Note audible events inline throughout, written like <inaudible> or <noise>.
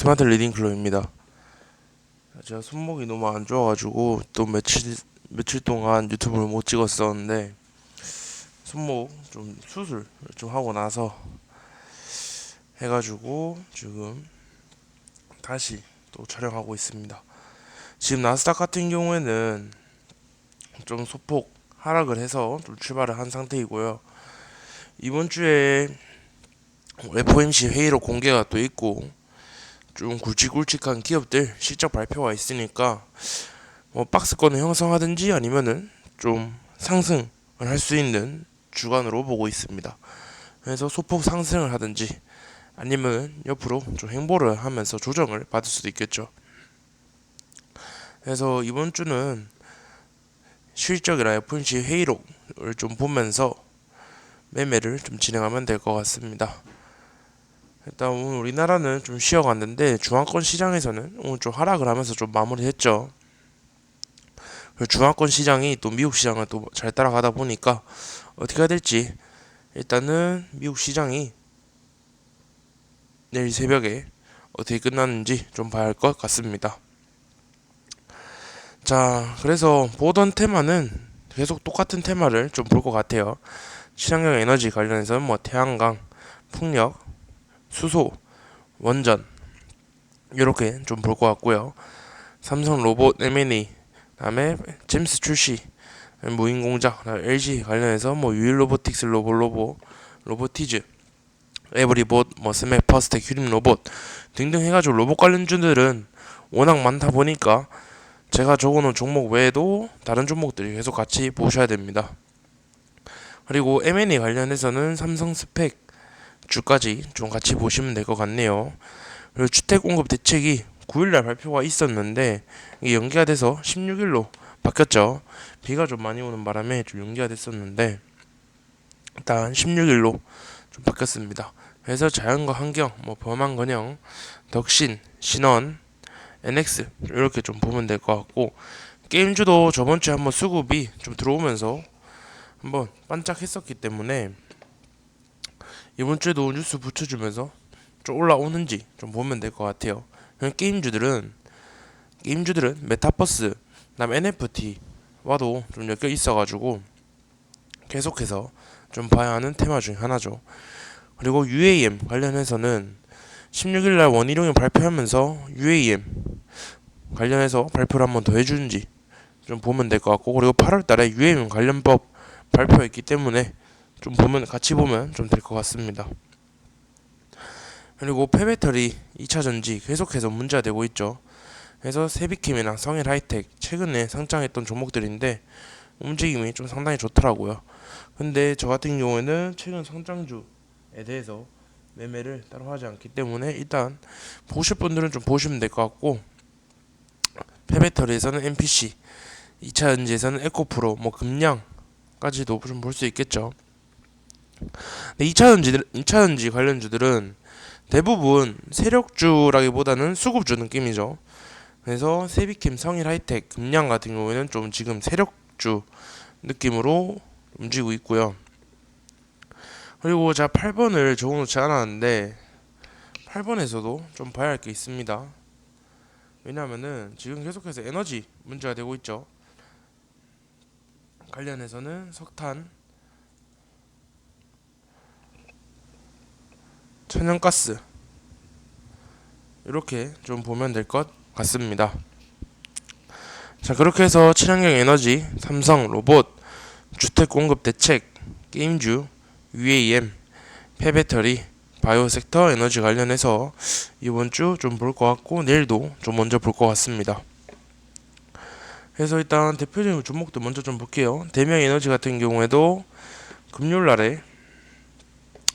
스마트 리딩 클럽입니다. 제가 손목이 너무 안 좋아가지고 또 며칠 며칠 동안 유튜브를 못 찍었었는데 손목 좀 수술 좀 하고 나서 해가지고 지금 다시 또 촬영하고 있습니다. 지금 나스닥 같은 경우에는 좀 소폭 하락을 해서 좀 출발을 한 상태이고요. 이번 주에 FOMC 회의로 공개가 또 있고 좀 굵직굵직한 기업들 실적 발표가 있으니까 뭐 박스권을 형성하든지 아니면은 좀 상승을 할 수 있는 주간으로 보고 있습니다. 그래서 소폭 상승을 하든지 아니면 옆으로 좀 행보를 하면서 조정을 받을 수도 있겠죠. 그래서 이번 주는 실적이나 FOMC 회의록을 좀 보면서 매매를 좀 진행하면 될 것 같습니다. 일단 오늘 우리나라는 좀 쉬어갔는데 중앙권 시장에서는 오늘 좀 하락을 하면서 좀 마무리했죠. 중앙권 시장이 또 미국 시장을 또 잘 따라가다 보니까 어떻게 해야 될지 일단은 미국 시장이 내일 새벽에 어떻게 끝나는지 좀 봐야 할 것 같습니다. 자, 그래서 보던 테마는 계속 똑같은 테마를 좀 볼 것 같아요. 친환경 에너지 관련해서는 뭐 태양광, 풍력, 수소, 원전 이렇게 좀 볼 것 같고요. 삼성 로봇 M&A, 다음에 잼스 출시, 무인 공장, LG 관련해서 뭐 유일 로보틱스 로봇 로보, 로보티즈, 에브리봇, 뭐 스맥 퍼스텍, 휴림 로봇 등등 해가지고 로봇 관련주들은 워낙 많다 보니까 제가 적어놓은 종목 외에도 다른 종목들이 계속 같이 보셔야 됩니다. 그리고 M&A 관련해서는 삼성 스펙 주까지 좀 같이 보시면 될 것 같네요. 그리고 주택 공급 대책이 9일날 발표가 있었는데 이게 연기가 돼서 16일로 바뀌었죠. 비가 좀 많이 오는 바람에 좀 연기가 됐었는데 일단 16일로 좀 바뀌었습니다. 그래서 자연과 환경, 뭐 범한 건영, 덕신, 신원, NX 이렇게 좀 보면 될 것 같고 게임주도 저번 주에 한번 수급이 좀 들어오면서 한번 반짝했었기 때문에 이번 주에도 뉴스 붙여주면서 좀 올라오는지 좀 보면 될 것 같아요. 게임주들은 게임주들은 메타버스, 그다음 NFT와도 좀 엮여 있어가지고 계속해서 좀 봐야 하는 테마 중 하나죠. 그리고 UAM 관련해서는 16일 날 원희룡이 발표하면서 UAM 관련해서 발표를 한번 더 해주는지 좀 보면 될 것 같고 그리고 8월 달에 UAM 관련법 발표했기 때문에 좀 보면 같이 보면 좀 될 것 같습니다. 그리고 폐배터리 2차 전지 계속해서 문제가 되고 있죠. 그래서 세비캠이나 성일 하이텍 최근에 상장했던 종목들인데 움직임이 좀 상당히 좋더라고요. 근데 저 같은 경우에는 최근 상장주에 대해서 매매를 따로 하지 않기 때문에 일단 보실 분들은 좀 보시면 될 것 같고 폐배터리에서는 MPC 2차 전지에서는 에코프로 뭐 금량까지도 좀 볼 수 있겠죠. 근데 2차 전지 2차 전지 관련주들은 대부분 세력주라기보다는 수급주 느낌이죠. 그래서 세비캠, 성일 하이텍, 금량 같은 경우에는 좀 지금 세력주 느낌으로 움직이고 있고요. 그리고 제가 8번을 적어놓지 않았는데 8번에서도 좀 봐야 할 게 있습니다. 왜냐하면은 지금 계속해서 에너지 문제가 되고 있죠. 관련해서는 석탄, 천연가스 이렇게 좀 보면 될 것 같습니다. 자 그렇게 해서 친환경 에너지, 삼성 로봇, 주택 공급 대책, 게임주, UAM, 폐배터리, 바이오 섹터 에너지 관련해서 이번 주 좀 볼 것 같고 내일도 좀 먼저 볼 것 같습니다. 그래서 일단 대표적인 종목도 먼저 좀 볼게요. 대명 에너지 같은 경우에도 금요일 날에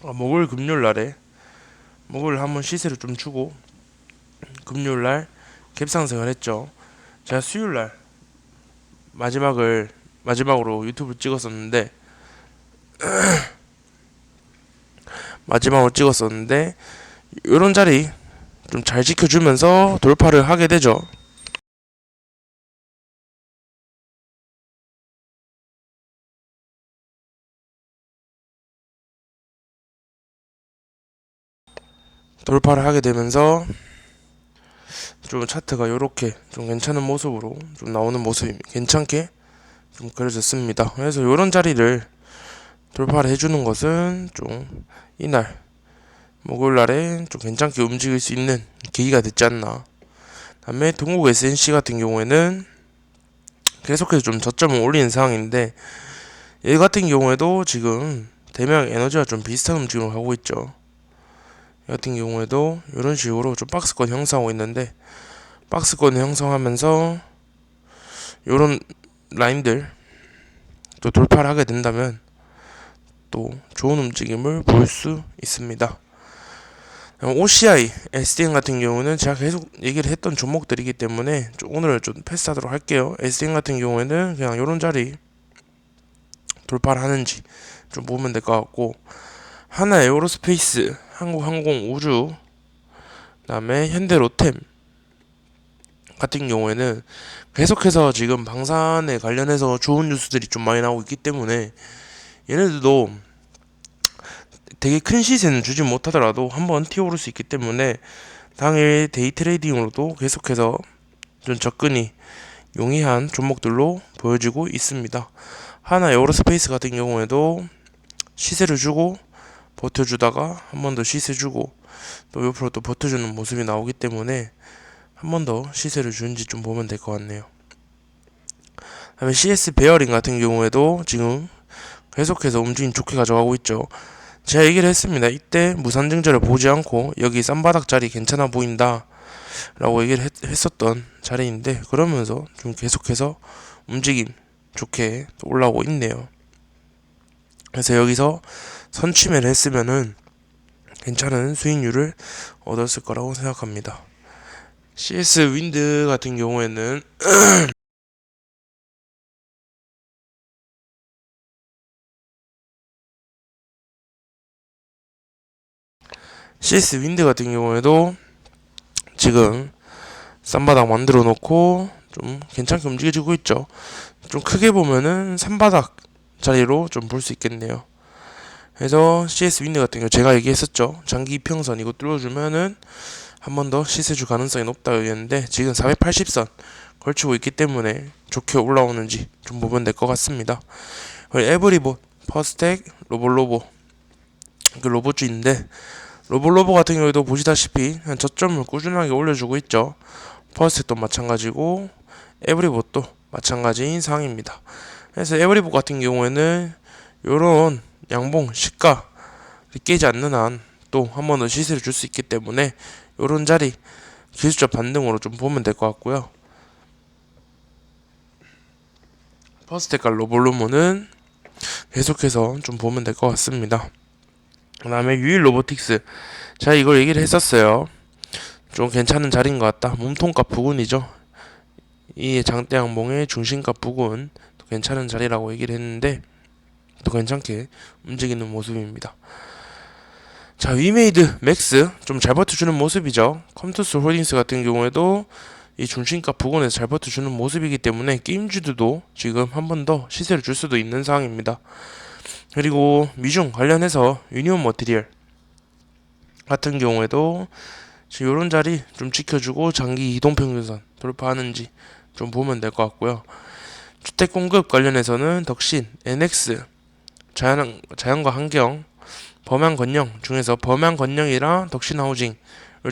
어, 목요일 금요일 날에 목요일 한번 시세를 좀 주고 금요일 날 갭상승을 했죠. 제가 수요일 날 마지막을 마지막으로 유튜브 찍었었는데 <clears throat> 마지막으로 찍었었는데 이런 자리 좀 잘 지켜주면서 돌파를 하게 되죠. 돌파를 하게 되면서 좀 차트가 요렇게 좀 괜찮은 모습으로 좀 나오는 모습이 괜찮게 좀 그려졌습니다. 그래서 요런 자리를 돌파를 해주는 것은 좀 이날 목요일 날에 좀 괜찮게 움직일 수 있는 계기가 됐지 않나. 다음에 동국 SNC 같은 경우에는 계속해서 좀 저점을 올리는 상황인데 얘 같은 경우에도 지금 대명 에너지와 좀 비슷한 움직임을 하고 있죠. 이 같은 경우에도 이런 식으로 좀 박스권 형성하고 있는데 박스권 형성하면서 이런 라인들 또 돌파를 하게 된다면 또 좋은 움직임을 볼수 있습니다. OCI, SDN 같은 경우는 제가 계속 얘기를 했던 종목들이기 때문에 좀 오늘 좀 패스하도록 할게요. SDN 같은 경우에는 그냥 이런 자리 돌파를 하는지 좀 보면 될 것 같고 하나 에어로스페이스, 한국항공 우주, 그다음에 현대로템 같은 경우에는 계속해서 지금 방산에 관련해서 좋은 뉴스들이 좀 많이 나오고 있기 때문에 얘네들도 되게 큰 시세는 주지 못하더라도 한번 튀어오를 수 있기 때문에 당일 데이 트레이딩으로도 계속해서 좀 접근이 용이한 종목들로 보여지고 있습니다. 하나 에어로스페이스 같은 경우에도 시세를 주고 버텨주다가 한 번 더 시세 주고 또 옆으로 또 버텨주는 모습이 나오기 때문에 한 번 더 시세를 주는지 좀 보면 될 것 같네요. 다음에 CS 베어링 같은 경우에도 지금 계속해서 움직임 좋게 가져가고 있죠. 제가 얘기를 했습니다. 이때 무산증자를 보지 않고 여기 쌈바닥 자리 괜찮아 보인다 라고 얘기를 했, 했었던 자리인데 그러면서 좀 계속해서 움직임 좋게 올라오고 있네요. 그래서 여기서 선취매를 했으면은 괜찮은 수익률을 얻었을 거라고 생각합니다. CS 윈드 같은 경우에는 <clears throat> CS 윈드 같은 경우에도 지금 쌈바닥 만들어 놓고 좀 괜찮게 움직여지고 있죠. 좀 크게 보면은 산바닥 자리로 좀 볼 수 있겠네요. 그래서 CS 윈드 같은 경우 제가 얘기했었죠. 장기 이평선 이거 뚫어주면은 한 번 더 시세 줄 가능성이 높다고 얘기했는데 지금 480선 걸치고 있기 때문에 좋게 올라오는지 좀 보면 될 것 같습니다. 에브리봇, 퍼스텍, 로볼로보 그 로봇주인데 로볼로보 같은 경우에도 보시다시피 저점을 꾸준하게 올려주고 있죠. 퍼스텍도 마찬가지고 에브리봇도 마찬가지인 상황입니다. 그래서 에브리봇 같은 경우에는 이런 양봉 시가 깨지 않는 한 또 한 번 더 시세를 줄 수 있기 때문에 이런 자리 기술적 반등으로 좀 보면 될 것 같고요. 퍼스텍과 로볼로모는 계속해서 좀 보면 될 것 같습니다. 그 다음에 유일 로보틱스 제가 이걸 얘기를 했었어요. 좀 괜찮은 자리인 것 같다. 몸통값 부근이죠. 이 장대 양봉의 중심값 부근 괜찮은 자리라고 얘기를 했는데 또 괜찮게 움직이는 모습입니다. 자 위메이드 맥스 좀 잘 버텨주는 모습이죠. 컴투스 홀딩스 같은 경우에도 이 중심값 부근에서 잘 버텨주는 모습이기 때문에 게임주들도 지금 한 번 더 시세를 줄 수도 있는 상황입니다. 그리고 미중 관련해서 유니온 머티리얼 같은 경우에도 지금 이런 자리 좀 지켜주고 장기 이동 평균선 돌파하는지 좀 보면 될 것 같고요. 주택 공급 관련해서는 덕신, NX, 자연, 자연과 환경, 범양 건영 중에서 범양 건영이랑 덕신 하우징을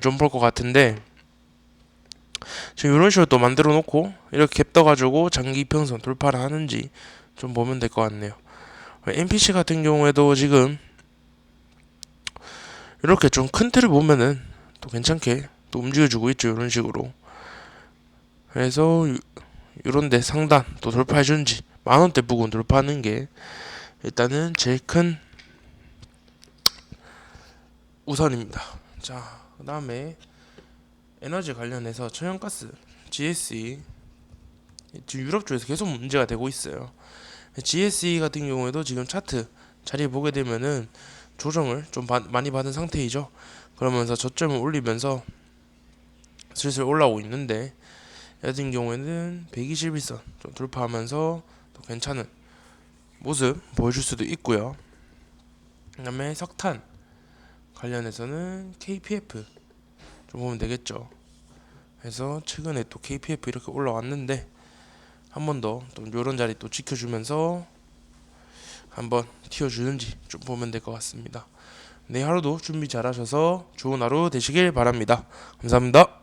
좀 볼 것 같은데 지금 이런 식으로 또 만들어 놓고 이렇게 갭 떠가지고 장기 평선 돌파를 하는지 좀 보면 될 것 같네요. NPC 같은 경우에도 지금 이렇게 좀 큰 틀을 보면은 또 괜찮게 또 움직여주고 있죠 이런 식으로 그래서 이런데 상단 또 돌파해준지 만원대 부근 돌파하는 게 일단은 제일 큰 우선입니다. 자 그 다음에 에너지 관련해서 천연가스 GSE 지금 유럽 쪽에서 계속 문제가 되고 있어요. GSE 같은 경우에도 지금 차트 자리 보게 되면은 조정을 좀 바, 많이 받은 상태이죠. 그러면서 저점을 올리면서 슬슬 올라오고 있는데 같은 경우에는 121선 좀 돌파하면서 또 괜찮은 모습 보여줄 수도 있고요. 그 다음에 석탄 관련해서는 KPF 좀 보면 되겠죠. 해서 최근에 또 KPF 이렇게 올라왔는데 한 번 더또 요런 자리 또 지켜주면서 한번 튀어주는지 좀 보면 될 것 같습니다. 네 하루도 준비 잘하셔서 좋은 하루 되시길 바랍니다. 감사합니다.